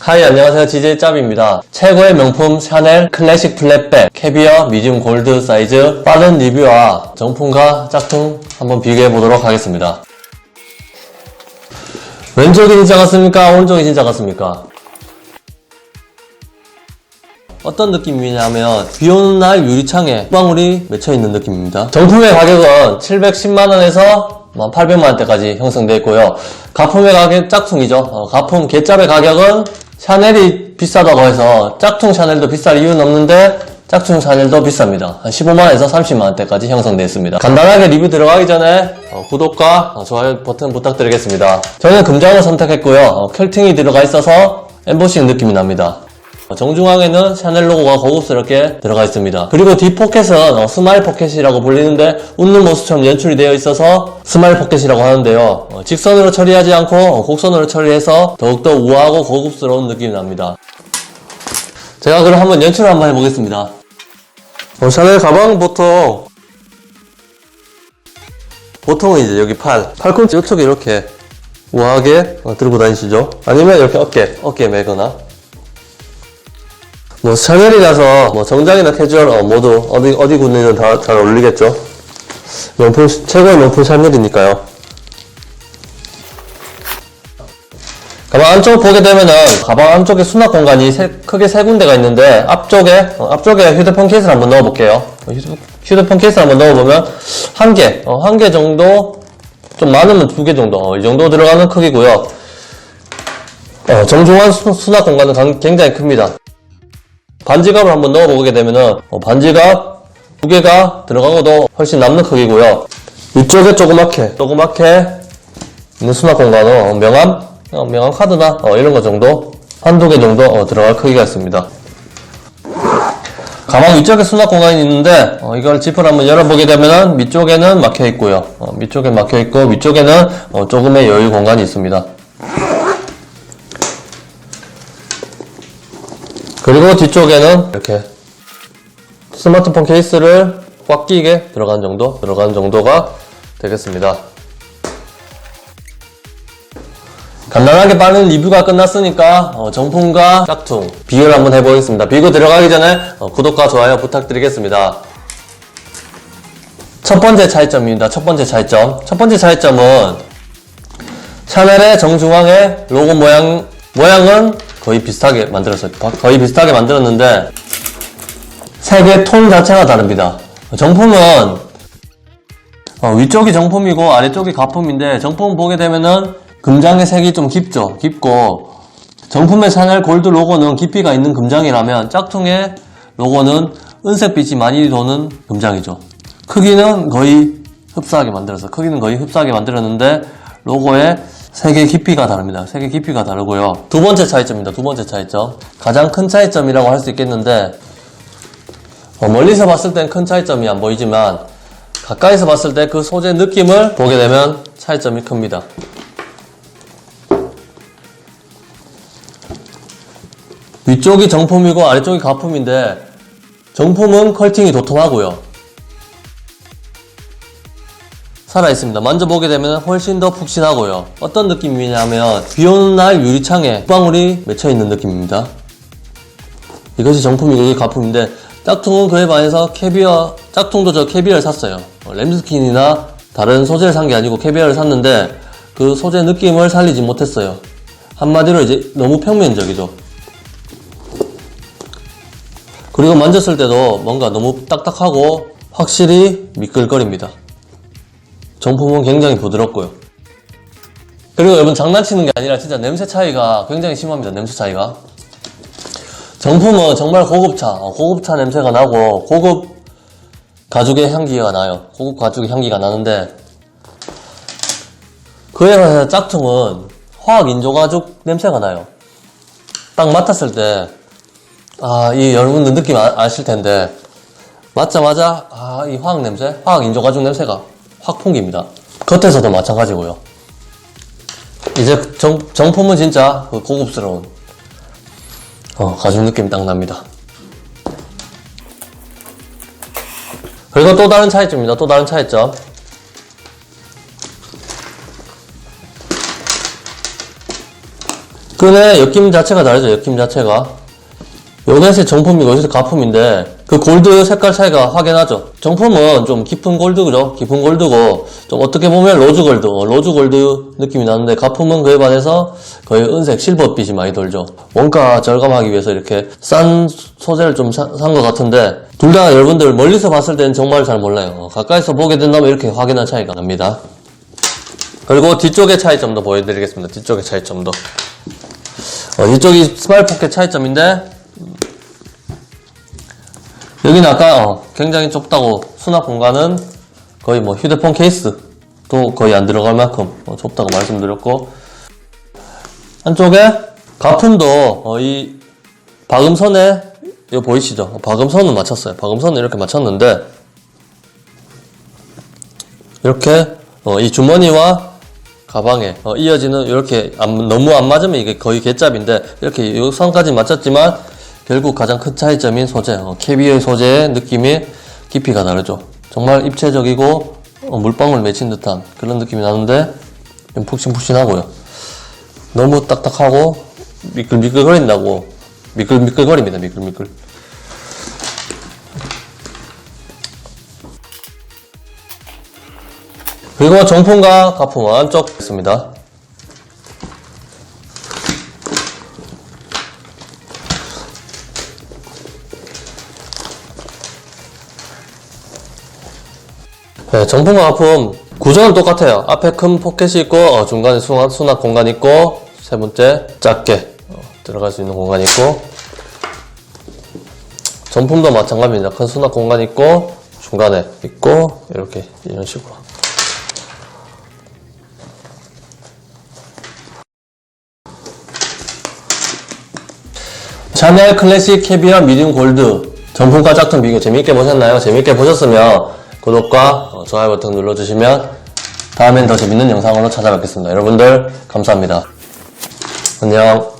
하이 안녕하세요 DJ 짭입니다 최고의 명품 샤넬 클래식 플랫백 캐비어 미디움 골드 사이즈 빠른 리뷰와 정품과 짝퉁 한번 비교해 보도록 하겠습니다 왼쪽이 진짜 같습니까 오른쪽이 진짜 같습니까 어떤 느낌이냐면 비 오는 날 유리창에 방울이 맺혀 있는 느낌입니다. 정품의 가격은 710만원에서 800만원대까지 형성되어 있고요. 가품의 가격 짝퉁이죠. 어, 가품 개짭의 가격은 샤넬이 비싸다고 해서 짝퉁 샤넬도 비쌀 이유는 없는데 짝퉁 샤넬도 비쌉니다. 한 15만원에서 30만원대까지 형성되어 있습니다. 간단하게 리뷰 들어가기 전에 어, 구독과 어, 좋아요 버튼 부탁드리겠습니다. 저는 금장을 선택했고요. 어, 컬팅이 들어가 있어서 엠보싱 느낌이 납니다. 어, 정중앙에는 샤넬 로고가 고급스럽게 들어가 있습니다. 그리고 뒷 포켓은 어, 스마일 포켓이라고 불리는데 웃는 모습처럼 연출이 되어 있어서 스마일 포켓이라고 하는데요. 어, 직선으로 처리하지 않고 어, 곡선으로 처리해서 더욱더 우아하고 고급스러운 느낌이 납니다. 제가 그럼 한번 연출을 한번 해보겠습니다. 어, 샤넬 가방 보통 보통은 이제 여기 팔, 팔꿈치 이쪽에 이렇게 우아하게 어, 들고 다니시죠? 아니면 이렇게 어깨, 어깨에 매거나 뭐 샤넬이라서 뭐 정장이나 캐주얼 어, 모두 어디 어디 군이든 다잘 어울리겠죠. 명품 최고의 명품 샤넬이니까요. 가방 안쪽 보게 되면은 가방 안쪽에 수납 공간이 세- 크게 세 군데가 있는데 앞쪽에 어, 앞쪽에 휴대폰 케이스를 한번 넣어볼게요. 어, 휴대, 휴대폰 케이스 한번 넣어보면 한 개, 어, 한 개 정도 좀 많으면 두 개 정도 어, 이 정도 들어가는 크기고요. 어, 정중한 수, 수납 공간은 강- 굉장히 큽니다. 반지갑을 한번 넣어보게 되면은 어, 반지갑 두 개가 들어가고도 훨씬 남는 크기고요. 이쪽에 조그맣게 조그맣게 있는 수납 공간은 어, 명함 어, 명함 카드나 어, 이런 거 정도 한두 개 정도 어, 들어갈 크기가 있습니다. 가방 위쪽에 수납 공간이 있는데 어, 이걸 지퍼를 한번 열어보게 되면은 밑쪽에는 막혀 있고요. 어, 밑쪽에 막혀 있고 위쪽에는 어, 조금의 여유 공간이 있습니다. 그리고 뒤쪽에는 이렇게 스마트폰 케이스를 꽉 끼게 들어간 정도, 들어간 정도가 되겠습니다. 간단하게 빠른 리뷰가 끝났으니까 어, 정품과 짝퉁 비교를 한번 해보겠습니다. 비교 들어가기 전에 어, 구독과 좋아요 부탁드리겠습니다. 첫 번째 차이점입니다. 첫 번째 차이점. 첫 번째 차이점은 샤넬의 정중앙의 로고 모양, 모양은 거의 비슷하게 만들었어요. 거의 비슷하게 만들었는데, 색의 톤 자체가 다릅니다. 정품은, 어, 위쪽이 정품이고 아래쪽이 가품인데, 정품 보게 되면은 금장의 색이 좀 깊죠. 깊고, 정품의 샤넬 골드 로고는 깊이가 있는 금장이라면, 짝퉁의 로고는 은색빛이 많이 도는 금장이죠. 크기는 거의 흡사하게 만들어서, 크기는 거의 흡사하게 만들었는데, 로고의 색의 깊이가 다릅니다. 색의 깊이가 다르고요. 두 번째 차이점입니다. 두 번째 차이점. 가장 큰 차이점이라고 할 수 있겠는데, 어, 멀리서 봤을 땐 큰 차이점이 안 보이지만, 가까이서 봤을 때 그 소재 느낌을 보게 되면 차이점이 큽니다. 위쪽이 정품이고 아래쪽이 가품인데, 정품은 컬팅이 도톰하고요. 살아있습니다. 만져보게 되면 훨씬 더 푹신하고요. 어떤 느낌이냐면 비 오는 날 유리창에 방울이 맺혀있는 느낌입니다. 이것이 정품이고 이게 가품인데 짝퉁은 그에 반해서 캐비어 짝퉁도 저 캐비어를 샀어요. 어, 램스킨이나 다른 소재를 산 게 아니고 캐비어를 샀는데 그 소재 느낌을 살리지 못했어요. 한마디로 이제 너무 평면적이죠. 그리고 만졌을 때도 뭔가 너무 딱딱하고 확실히 미끌거립니다. 정품은 굉장히 부드럽고요. 그리고 여러분 장난치는 게 아니라 진짜 냄새 차이가 굉장히 심합니다. 냄새 차이가. 정품은 정말 고급차, 어, 고급차 냄새가 나고 고급 가죽의 향기가 나요. 고급 가죽의 향기가 나는데 그에 반해서 짝퉁은 화학 인조 가죽 냄새가 나요. 딱 맡았을 때, 아, 이 여러분들 느낌 아, 아실 텐데 맞자마자 아, 이 화학 냄새, 화학 인조 가죽 냄새가 확 풍깁니다. 겉에서도 마찬가지고요. 이제 정, 정품은 진짜 그 고급스러운 어, 가죽 느낌 딱 납니다. 그리고 또 다른 차이점입니다. 또 다른 차이점. 끈의 엮임 자체가 다르죠, 엮임 자체가. 요것이 정품이고, 여기서 가품인데, 그 골드 색깔 차이가 확연하죠. 정품은 좀 깊은 골드죠. 깊은 골드고, 좀 어떻게 보면 로즈 골드, 어, 로즈 골드 느낌이 나는데, 가품은 그에 반해서 거의 은색, 실버빛이 많이 돌죠. 원가 절감하기 위해서 이렇게 싼 소재를 좀 산 것 같은데, 둘 다 여러분들 멀리서 봤을 때는 정말 잘 몰라요. 어, 가까이서 보게 된다면 이렇게 확연한 차이가 납니다. 그리고 뒤쪽의 차이점도 보여드리겠습니다. 뒤쪽의 차이점도. 어, 이쪽이 스마일 포켓 차이점인데, 여기는 아까 어, 굉장히 좁다고 수납 공간은 거의 뭐 휴대폰 케이스도 거의 안 들어갈 만큼 어, 좁다고 말씀드렸고 한쪽에 가품도 어, 이 박음선에 이거 보이시죠? 어, 박음선은 맞췄어요. 박음선은 이렇게 맞췄는데 이렇게 어, 이 주머니와 가방에 어, 이어지는 이렇게 안- 너무 안 맞으면 이게 거의 개짭인데 이렇게 이 선까지 맞췄지만 결국 가장 큰 차이점인 소재 어, 캐비어 소재의 느낌이 깊이가 다르죠. 정말 입체적이고 어, 물방울 맺힌 듯한 그런 느낌이 나는데 좀 푹신푹신하고요. 너무 딱딱하고 미끌미끌거린다고 미끌미끌거립니다 미끌미끌. 그리고 정품과 가품은 한쪽 있습니다. 네, 정품과 가품 구조는 똑같아요. 앞에 큰 포켓이 있고 어, 중간에 수납, 수납 공간이 있고 세 번째 작게 어, 들어갈 수 있는 공간이 있고 정품도 마찬가지입니다. 큰 수납 공간이 있고 중간에 있고 이렇게 이런 식으로 샤넬 클래식 캐비어 미디움 골드 정품과 짝퉁 비교 재밌게 보셨나요? 재밌게 보셨으면 구독과 어, 좋아요 버튼 눌러주시면 다음엔 더 재밌는 영상으로 찾아뵙겠습니다. 여러분들 감사합니다. 안녕.